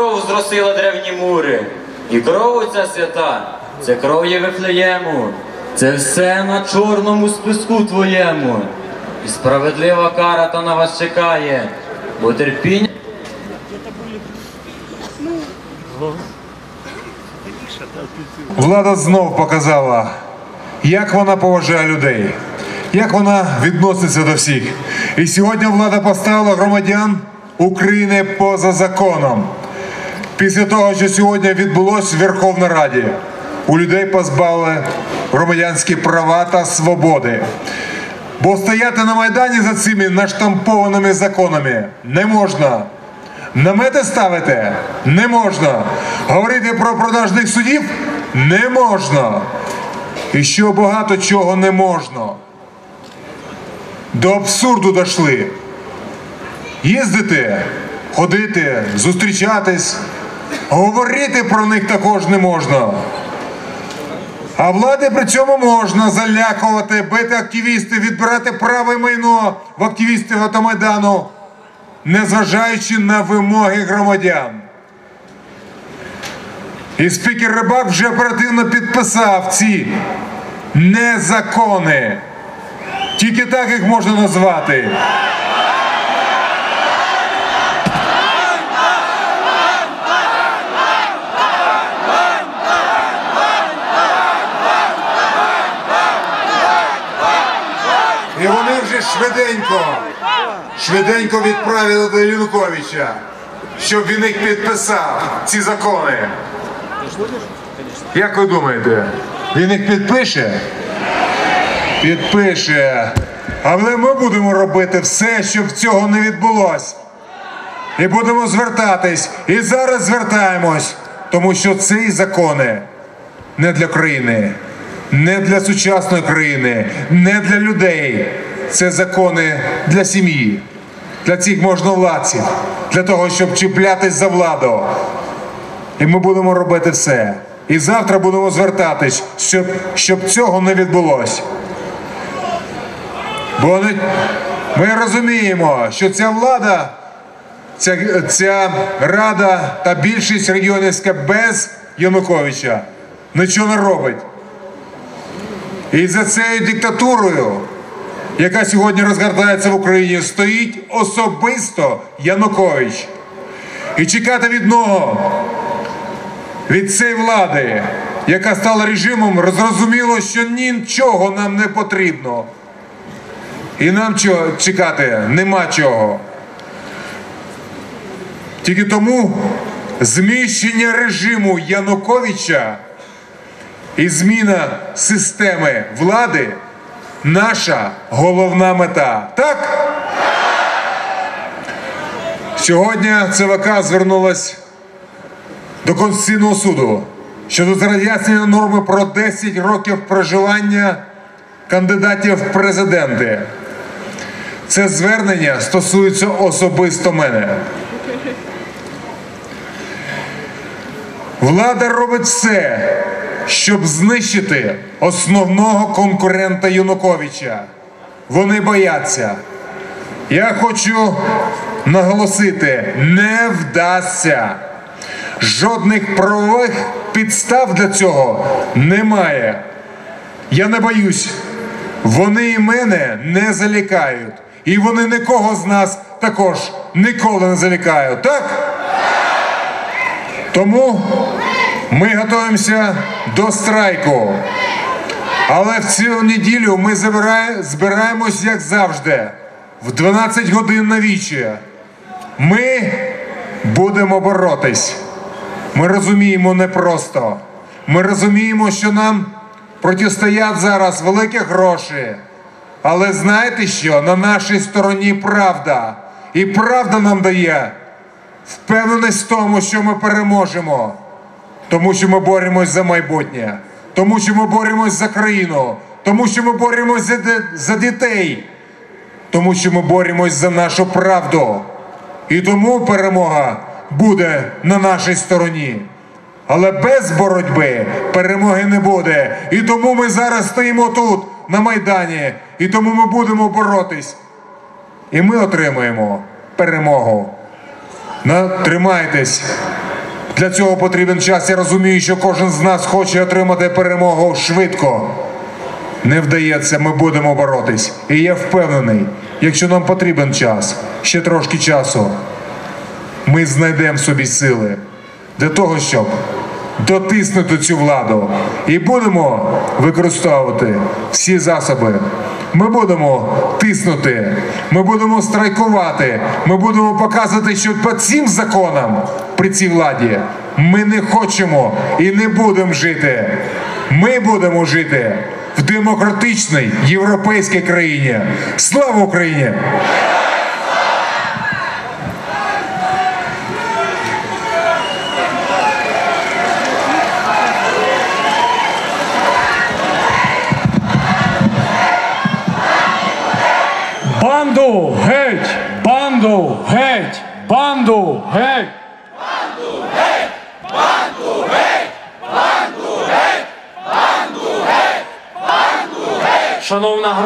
Кров зросила древні мури, і кров ця свята, це кров є Вифлеєму, це все на чорному списку твоєму. І справедлива кара та на вас чекає, бо терпіння. Влада знов показала, як вона поважає людей, як вона відноситься до всіх. І сьогодні влада поставила громадян України поза законом. Після того, що сьогодні відбулося в Верховній Раді, у людей позбавили громадянські права та свободи. Бо стояти на Майдані за цими наштампованими законами не можна. Намети ставити не можна. Говорити про продажних судів не можна. І що багато чого не можна. До абсурду дійшли. Їздити, ходити, зустрічатись, говорити про них також не можна. А влади при цьому можна залякувати, бити активістів, відбирати право і майно в активістів Автомайдану, незважаючи на вимоги громадян. І спікер Рибак вже оперативно підписав ці незакони. Тільки так їх можна назвати. І вони вже швиденько, швиденько відправили до Януковича, щоб він їх підписав, ці закони. Як ви думаєте, він їх підпише? Підпише. Але ми будемо робити все, щоб цього не відбулося. І будемо звертатись. І зараз звертаємось, тому що ці закони не для країни, не для сучасної країни, не для людей. Це закони для сім'ї, для цих можновладців, для того, щоб чіплятись за владу. І ми будемо робити все. І завтра будемо звертатись, щоб, щоб цього не відбулося. Бо ми розуміємо, що ця влада, ця, ця рада та більшість регіонівська без Януковича нічого не робить. І за цією диктатурою, яка сьогодні розгортається в Україні, стоїть особисто Янукович. І чекати від нього, від цієї влади, яка стала режимом, зрозуміло, що нічого нам не потрібно. І нам чекати нема чого. Тільки тому зміщення режиму Януковича і зміна системи влади наша головна мета. Так? Сьогодні ЦВК звернулась до Конституційного суду щодо роз'яснення норми про 10 років проживання кандидатів в президенти. Це звернення стосується особисто мене. Влада робить все, щоб знищити основного конкурента Януковича. Вони бояться. Я хочу наголосити, не вдасться. Жодних правових підстав для цього немає. Я не боюсь. Вони і мене не залякають. І вони нікого з нас також ніколи не залякають. Так? Тому ми готуємося до страйку. Але в цю неділю ми збираємось, як завжди, в 12 годин на вічі. Ми будемо боротись. Ми розуміємо непросто. Ми розуміємо, що нам протистоять зараз великі гроші. Але знаєте що? На нашій стороні правда. І правда нам дає впевненість в тому, що ми переможемо. Тому що ми боремось за майбутнє, тому що ми боремось за країну, тому що ми боремось за, за дітей, тому що ми боремось за нашу правду. І тому перемога буде на нашій стороні. Але без боротьби перемоги не буде. І тому ми зараз стоїмо тут, на Майдані, і тому ми будемо боротись. І ми отримаємо перемогу. На- Тримайтесь, Для цього потрібен час. Я розумію, що кожен з нас хоче отримати перемогу швидко. Не вдається, ми будемо боротись. І я впевнений, якщо нам потрібен час, ще трошки часу, ми знайдемо собі сили для того, щоб дотиснути цю владу. І будемо використовувати всі засоби. Ми будемо тиснути, ми будемо страйкувати, ми будемо показувати, що по цим законам при цій владі ми не хочемо і не будемо жити. Ми будемо жити в демократичній європейській країні. Слава Україні! Банду геть! Банду геть! Банду геть! Шановна громадська